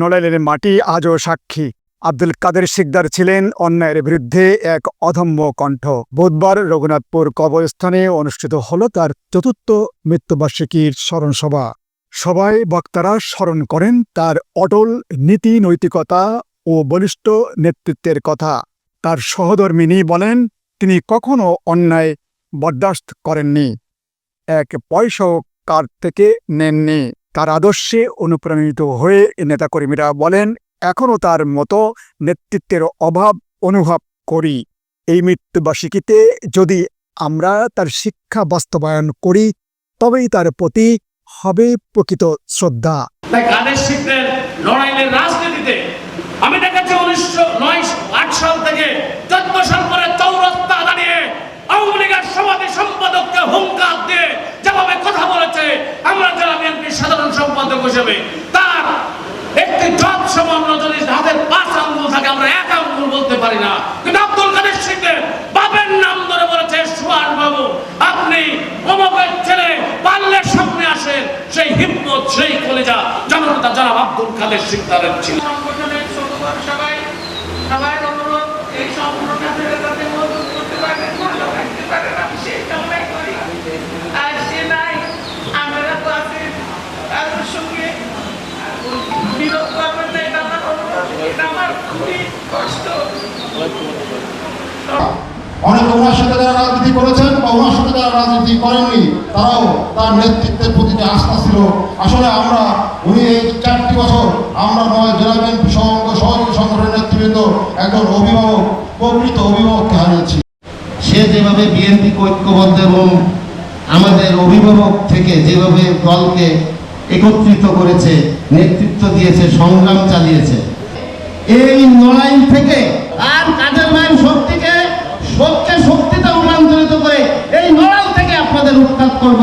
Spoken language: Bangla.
নড়াইলের মাটি আজও সাক্ষী। আব্দুল কাদের শিকদার ছিলেন অন্যায়ের বিরুদ্ধে এক অধম্য কণ্ঠ। বুধবার রঘুনাথপুর কবরস্থানে অনুষ্ঠিত হল তার চতুর্থ মৃত্যুবার্ষিকীর স্মরণসভা। সবাই বক্তারা স্মরণ করেন তার অটল নীতি নৈতিকতা ও বলিষ্ঠ নেতৃত্বের কথা। তার সহধর্মিনী বলেন, তিনি কখনো অন্যায় বরদাস্ত করেননি। এক পয়সাও কার থেকে নেননি? তার আদর্শে অনুপ্রাণিত হয়ে নেতাকর্মীরা বলেন এখনও তার মতো নেতৃত্বের অভাব অনুভব করি। এই মৃত্যুবার্ষিকীতে যদি আমরা তার শিক্ষা বাস্তবায়ন করি, তবেই তার প্রতি হবে প্রকৃত শ্রদ্ধা। হিসেবে তার একটি জব সমান যদি হাতের পাঁচ আঙ্গুল থাকে, আমরা এক আঙ্গুল বলতে পারি না। কিন্তু আব্দুল কাদের শিখদের বাপের নাম ধরে বলেছে সুভাষ বাবু, আপনি অমকের ছেলে পারলে সামনে আসেন, সেই হিম্মত, সেই কলেজা। জনতা যারা আব্দুল কাদের শিকদারের ছিল। সবাই সবাই অনুরোধ এই সম্পর্কটা যাতে মজবুত করতে পারে মজবুত রাখতে পারে আমি সেই কামনাই করি আর সে নাই আমরা তো আছি তাদের সঙ্গে অনেক ওনার সাথে যারা রাজনীতি করেছেন বা ওনার সাথে যারা রাজনীতি করেননি, তারাও তার নেতৃত্বের প্রতি যে আস্থা ছিল। আসলে আমরা, উনি এই চারটি বছর আমরা নয় জেলা বিএনপি সঙ্গ, সহযোগী সংগঠনের নেতৃবৃন্দ, একজন অভিভাবক, প্রকৃত অভিভাবককে হারিয়েছি। সে যেভাবে বিএনপি ঐক্যবদ্ধ এবং আমাদের অভিভাবক থেকে যেভাবে দলকে একত্রিত করেছে, নেতৃত্ব দিয়েছে, সংগ্রাম চালিয়েছে। এই নড়াইল থেকে আর কাজের মায়ের শক্তিকে শক্তিতে রূপান্তরিত করে এই নড়াইল থেকে আপনাদের উৎখাত করব।